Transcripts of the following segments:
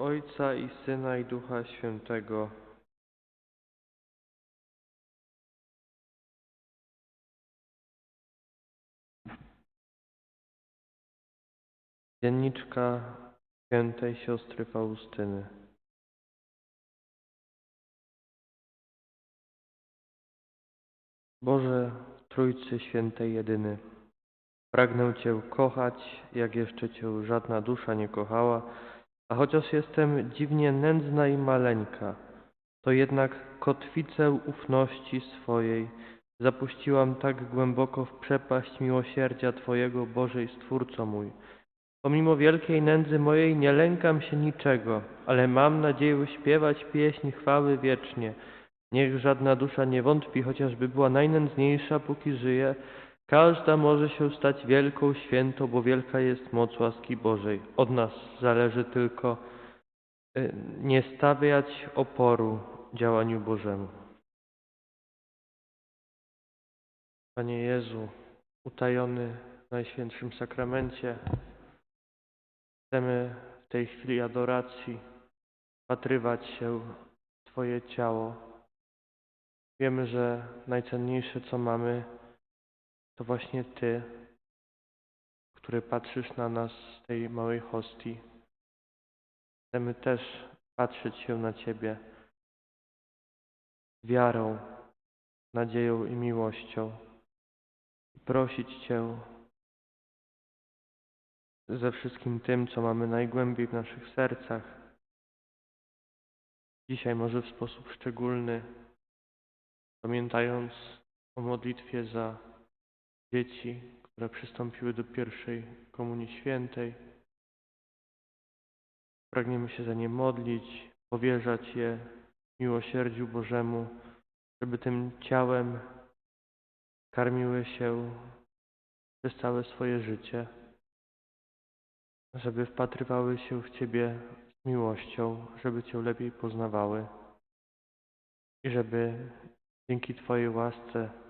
Ojca i Syna i Ducha Świętego. Dzienniczka świętej siostry Faustyny. Boże Trójcy Świętej Jedyny, pragnę Cię kochać, jak jeszcze Cię żadna dusza nie kochała, a chociaż jestem dziwnie nędzna i maleńka, to jednak kotwicę ufności swojej zapuściłam tak głęboko w przepaść miłosierdzia Twojego, Boże i Stwórco mój. Pomimo wielkiej nędzy mojej nie lękam się niczego, ale mam nadzieję śpiewać pieśń chwały wiecznie. Niech żadna dusza nie wątpi, chociażby była najnędzniejsza, póki żyje. Każda może się stać wielką, świętą, bo wielka jest moc łaski Bożej. Od nas zależy tylko y, nie stawiać oporu działaniu Bożemu. Panie Jezu, utajony w Najświętszym Sakramencie, chcemy w tej chwili adoracji wpatrywać się w Twoje ciało. Wiemy, że najcenniejsze, co mamy, to właśnie Ty, który patrzysz na nas z tej małej hostii. Chcemy też patrzeć się na Ciebie wiarą, nadzieją i miłością. I prosić Cię ze wszystkim tym, co mamy najgłębiej w naszych sercach. Dzisiaj może w sposób szczególny, pamiętając o modlitwie za dzieci, które przystąpiły do pierwszej Komunii Świętej. Pragniemy się za nie modlić, powierzać je miłosierdziu Bożemu, żeby tym ciałem karmiły się przez całe swoje życie, żeby wpatrywały się w Ciebie z miłością, żeby Cię lepiej poznawały i żeby dzięki Twojej łasce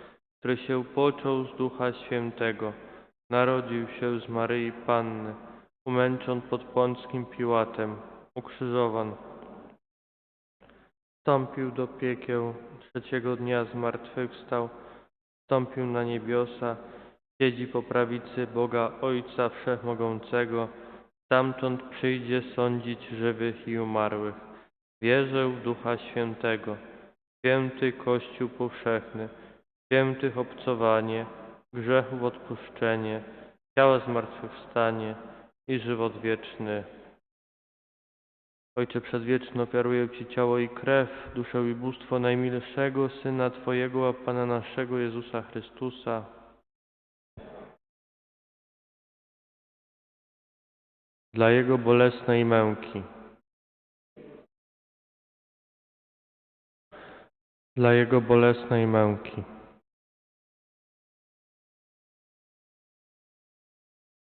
który się począł z Ducha Świętego, narodził się z Maryi Panny, umęczon pod Pąckim Piłatem, ukrzyżowan. Wstąpił do piekieł, trzeciego dnia zmartwychwstał, wstąpił na niebiosa, siedzi po prawicy Boga Ojca Wszechmogącego, stamtąd przyjdzie sądzić żywych i umarłych. Wierzę w Ducha Świętego, święty Kościół powszechny, świętych obcowanie, grzechów odpuszczenie, ciała zmartwychwstanie i żywot wieczny. Ojcze przedwieczny, ofiaruję Ci ciało i krew, duszę i bóstwo najmilszego Syna Twojego, a Pana naszego Jezusa Chrystusa, dla Jego bolesnej męki, dla Jego bolesnej męki,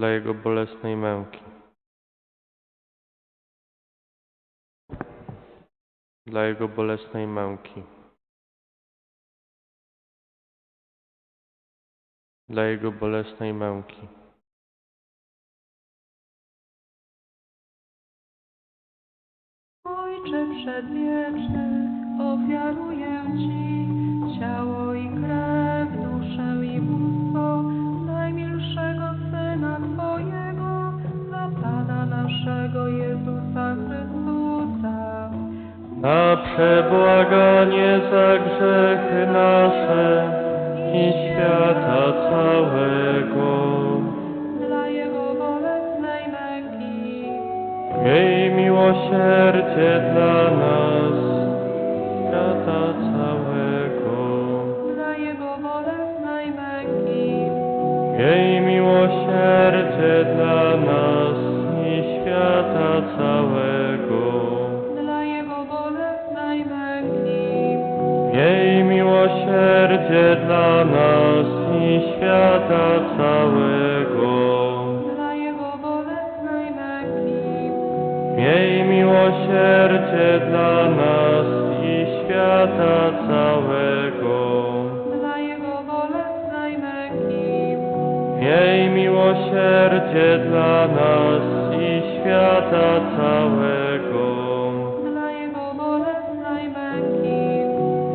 Dla Jego bolesnej męki, dla Jego bolesnej męki, dla Jego bolesnej męki. Ojcze przedwieczny, ofiaruję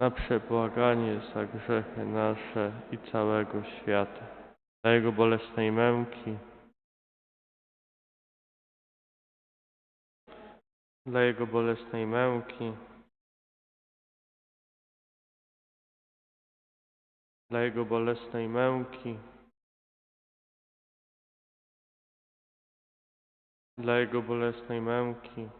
na przebłaganie za grzechy nasze i całego świata, dla Jego bolesnej męki, dla Jego bolesnej męki, dla Jego bolesnej męki, dla Jego bolesnej męki,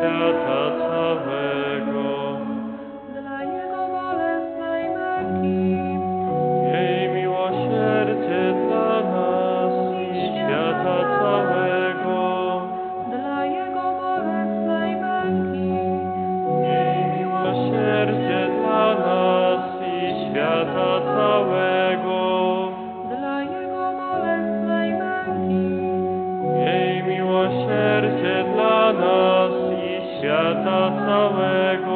Santa całego.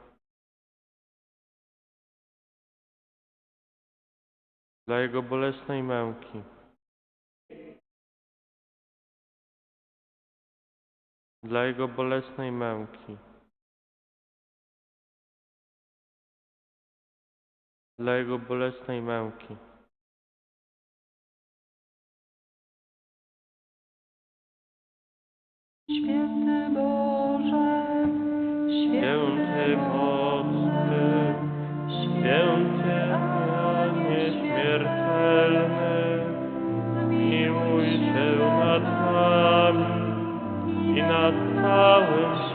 dla Jego bolesnej męki, dla Jego bolesnej męki, dla Jego bolesnej męki. Święty Boże, Święty mocny, i nad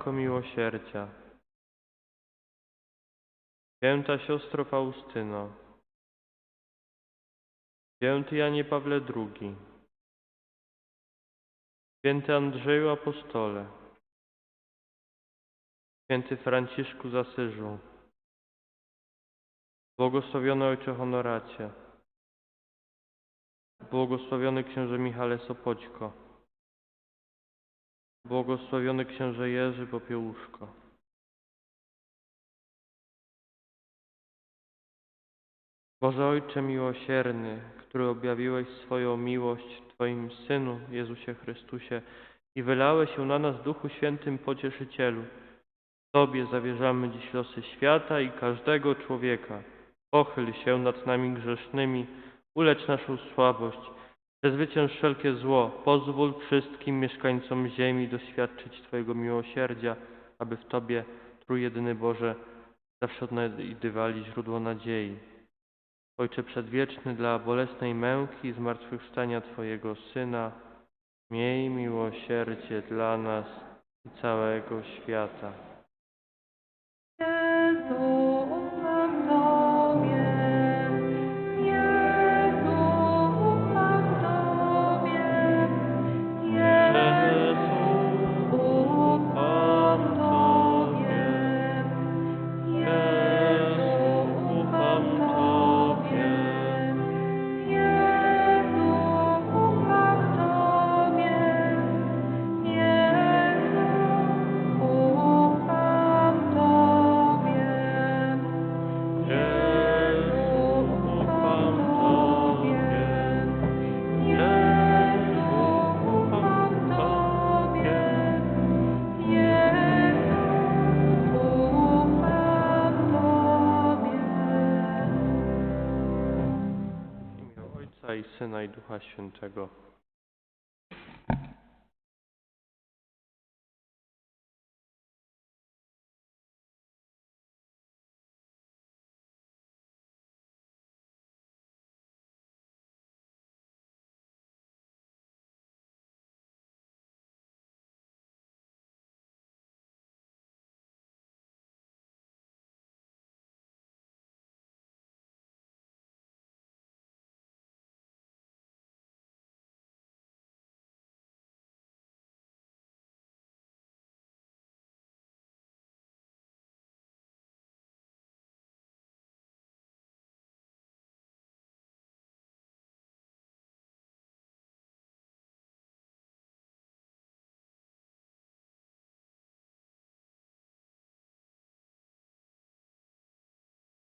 Matko Miłosierdzia, Święta Siostro Faustyno, Święty Janie Pawle II, Święty Andrzeju Apostole, Święty Franciszku z Asyżu, Błogosławiony Ojcze Honoracie, Błogosławiony Księże Michale Sopoćko, Błogosławiony Księże Jerzy Popiełuszko, Boże Ojcze miłosierny, który objawiłeś swoją miłość Twoim Synu, Jezusie Chrystusie i wylałeś się na nas Duchu Świętym Pocieszycielu, Tobie zawierzamy dziś losy świata i każdego człowieka. Pochyl się nad nami grzesznymi, ulecz naszą słabość, przezwycięż wszelkie zło, pozwól wszystkim mieszkańcom ziemi doświadczyć Twojego miłosierdzia, aby w Tobie, Trójjedyny Boże, zawsze odnajdywali źródło nadziei. Ojcze Przedwieczny, dla bolesnej męki i zmartwychwstania Twojego Syna, miej miłosierdzie dla nas i całego świata. Syna, i Ducha Świętego.